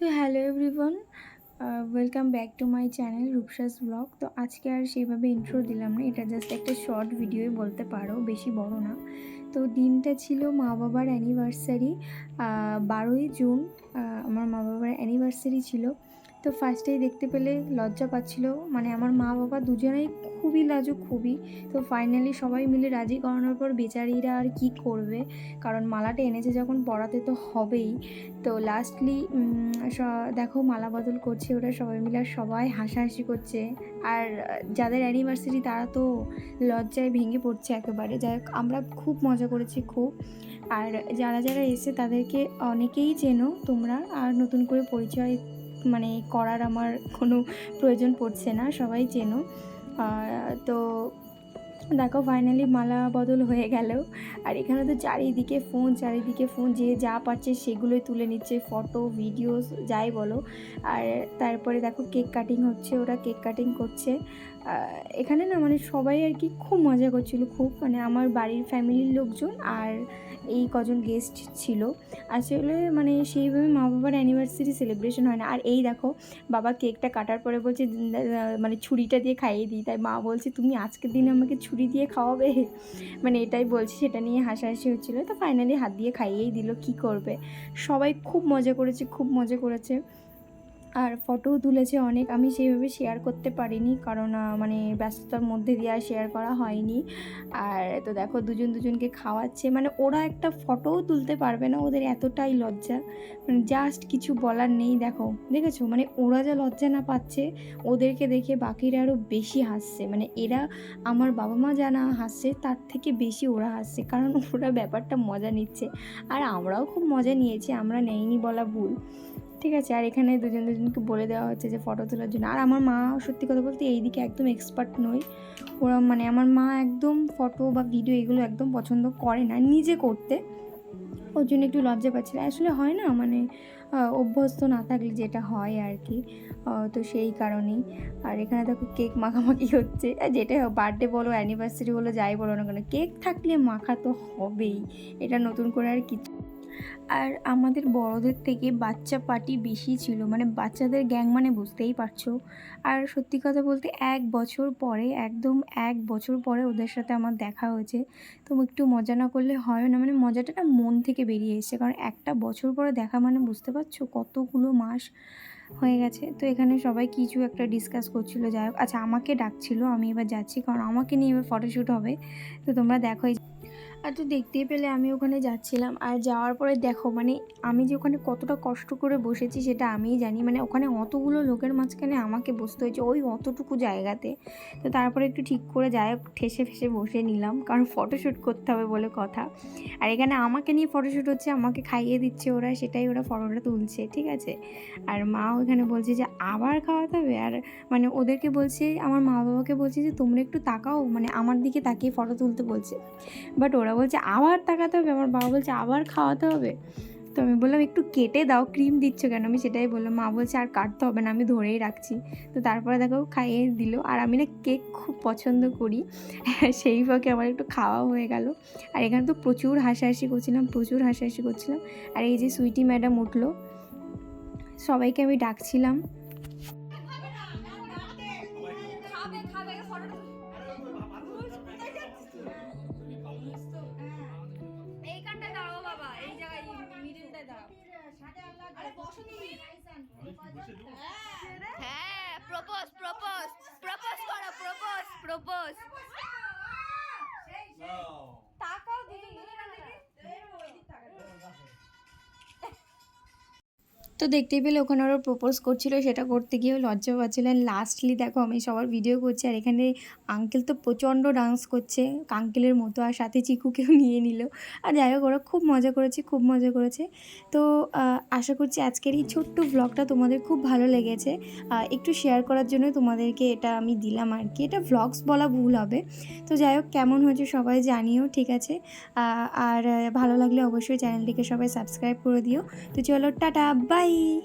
Hello everyone welcome back to my channel Rupsa's vlog তো আজকে আর সেইভাবে ইন্ট্রো দিলাম না, এটা জাস্ট একটা শর্ট ভিডিওই বলতে পারো, বেশি বড় না। তো দিনটা ছিল মা বাবার অ্যানিভার্সারি বারোই জুন আমার মা বাবার অ্যানিভার্সারি ছিল। তো ফার্স্টেই দেখতে পেলে লজ্জা পাচ্ছিল। মানে আমার মা বাবা দুজনেই খুবই লাজুক, খুবই। তো ফাইনালি সবাই মিলে রাজি করানোর পর বেচারিরা আর কি করবে? কারণ মালাটা এনেছে যখন পড়াতে তো হবেই। তো লাস্টলি দেখো মালা বদল করছে ওরা সবাই মিলে আর সবাই হাসাহাসি করছে। আর যাদের অ্যানিভার্সারি তারা তো লজ্জায় ভেঙে পড়ছে একেবারে। যাই হোক, আমরা খুব মজা করেছি খুব। আর যারা যারা এসে তাদেরকে অনেকেই চেনো তোমরা। আর নতুন করে পরিচয় মানে করার আমার কোনো প্রয়োজন পড়ছে না, সবাই চেনো। তো দেখো ফাইনালি মালা বদল হয়ে গেল। আর এখানে তো চারিদিকে ফোন চারিদিকে ফোন যে যা পাচ্ছে সেগুলোই তুলে নিচ্ছে ফটো ভিডিওস যাই বলো। আর তারপরে দেখো কেক কাটিং হচ্ছে, ওরা কেক কাটিং করছে। এখানে না মানে সবাই আর কি খুব মজা করছিল, খুব মানে আমার বাড়ির ফ্যামিলির লোকজন আর এই কজন গেস্ট ছিল। আসলে মানে সেইভাবে মা বাবার অ্যানিভার্সারি সেলিব্রেশন হয় না। আর এই দেখো, বাবা কেকটা কাটার পরে বলছে মানে ছুরিটা দিয়ে খাইয়ে দিই। তাই মা বলছে, তুমি আজকের দিনে আমাকে ছুরি দিয়ে খাওয়াবে? মানে এটাই বলছি, সেটা নিয়ে হাসাহাসি হচ্ছিল। তো ফাইনালি হাত দিয়ে খাইয়েই দিল, কি করবে? সবাই খুব মজা করেছে, খুব মজা করেছে। আর ফটোও তুলেছে অনেক। আমি সেইভাবে শেয়ার করতে পারিনি কারণ মানে ব্যস্ততার মধ্যে দিয়ে আর শেয়ার করা হয়নি। আর তো দেখো, দুজন দুজনকে খাওয়াচ্ছে। মানে ওরা একটা ফটোও তুলতে পারবে না, ওদের এতটাই লজ্জা। মানে জাস্ট কিছু বলার নেই। দেখো, দেখেছ? মানে ওরা যা লজ্জা না পাচ্ছে, ওদেরকে দেখে বাকিরা আরও বেশি হাসছে। মানে এরা আমার বাবা মা যা না হাসছে, তার থেকে বেশি ওরা হাসছে। কারণ ওরা ব্যাপারটা মজা নিচ্ছে। আর আমরাও খুব মজা নিয়েছি, আমরা নেইনি বলা ভুল। ঠিক আছে, আর এখানে দুজন দুজনকে বলে দেওয়া হচ্ছে যে ফটো তোলার জন্য। আর আমার মা সত্যি কথা বলতে এই দিকে একদম এক্সপার্ট নই। ওরা মানে আমার মা একদম ফটো বা ভিডিও এগুলো একদম পছন্দ করে না, নিজে করতে। ওর জন্য একটু লজ্জা পাচ্ছিল আসলে হয় না মানে অভ্যস্ত না থাকলে যেটা হয় আর কি। তো সেই কারণেই। আর এখানে দেখো কেক মাখামাখি হচ্ছে। যেটা বার্থডে বলো অ্যানিভার্সারি বলো, যাই বলো না কেন কেক থাকলে মাখা তো হবেই। এটা নতুন করে আর কিছু আর আমাদের বড়দের থেকে বাচ্চা পার্টি বেশি ছিল। মানে বাচ্চাদের গ্যাং মানে বুঝতেই পারছ। আর সত্যি কথা বলতে এক বছর পরে, একদম এক বছর পরে ওদের সাথে আমার দেখা হয়েছে। তো একটু মজা না করলে হয় না। মানে মজাটা না মন থেকে বেরিয়ে এসেছে। কারণ একটা বছর পরে দেখা মানে বুঝতে পারছ কতগুলো মাস হয়ে গেছে। তো এখানে সবাই কিছু একটা ডিসকাস করছিল। যাই হোক আচ্ছা আমাকে ডাকছিল, আমি এবার যাচ্ছি। কারণ আমাকে নিয়ে এবার ফটোশ্যুট হবে। তো তোমরা দেখো আর তো দেখতেই পেলে আমি ওখানে যাচ্ছিলাম। আর যাওয়ার পরে দেখো মানে আমি যে ওখানে কতটা কষ্ট করে বসেছি সেটা আমিই জানি। মানে ওখানে অতগুলো লোকের মাঝখানে আমাকে বসতে হয়েছে ওই অতটুকু জায়গাতে। তো তারপরে একটু ঠিক করে হোক, ঠেসে ফেসে বসে নিলাম, কারণ ফটোশ্যুট করতে হবে বলে কথা। আর এখানে আমাকে নিয়ে ফটোশ্যুট হচ্ছে, আমাকে খাইয়ে দিচ্ছে ওরা, সেটাই ওরা ফটোটা তুলছে, ঠিক আছে? আর মাও এখানে বলছে যে, আবার খাওয়াতে হবে? আর মানে ওদেরকে বলছে, আমার মা বাবাকে বলছে যে, তোমরা একটু তাকাও। মানে আমার দিকে তাকিয়ে ফটো তুলতে বলছে। বাট ওরা বলছে আবার তাকাতে হবে আমার বাবা বলছে আবার খাওয়াতে হবে তো আমি বললাম একটু কেটে দাও ক্রিম দিচ্ছ কেন আমি সেটাই বললাম মা বলছে আর কাটতে হবে না আমি ধরেই রাখছি তো তারপরে দেখো খাইয়ে দিল আর আমি না কেক খুব পছন্দ করি সেই ফাঁকে আমার একটু খাওয়া হয়ে গেল আর এখানে তো প্রচুর হাসাহাসি করছিলাম প্রচুর হাসাহাসি করছিলাম আর এই যে সুইটি ম্যাডাম উঠল সবাইকে আমি ডাকছিলাম এইখানটায় মিডিলটায় দাঁড়াও হ্যাঁ প্রপোজ প্রপোজ প্রপোজ করো প্রপোজ প্রপোজ। তো দেখতেই পেলে ওখানে ওরা প্রপোজ করছিল, সেটা করতে গিয়েও লজ্জা পাচ্ছিলেন লাস্টলি দেখো, আমি সবার ভিডিও করছি, আর এখানে আঙ্কেল তো প্রচণ্ড ডান্স করছে। আঙ্কেলের মতো, আর সাথে চিকুকেও নিয়ে নিল। আর যাই হোক, ওরা খুব মজা করেছে, খুব মজা করেছে। তো আশা করছি আজকের এই ছোট্ট ব্লগটা তোমাদের খুব ভালো লেগেছে। একটু শেয়ার করার জন্য তোমাদেরকে এটা আমি দিলাম আর কি। এটা ভ্লগস বলা ভুল হবে। তো যাই হোক, কেমন হয়েছে সবাই জানিও, ঠিক আছে? আর ভালো লাগলে অবশ্যই চ্যানেলটিকে সবাই সাবস্ক্রাইব করে দিও। তো চলো, টাটা বাই 滴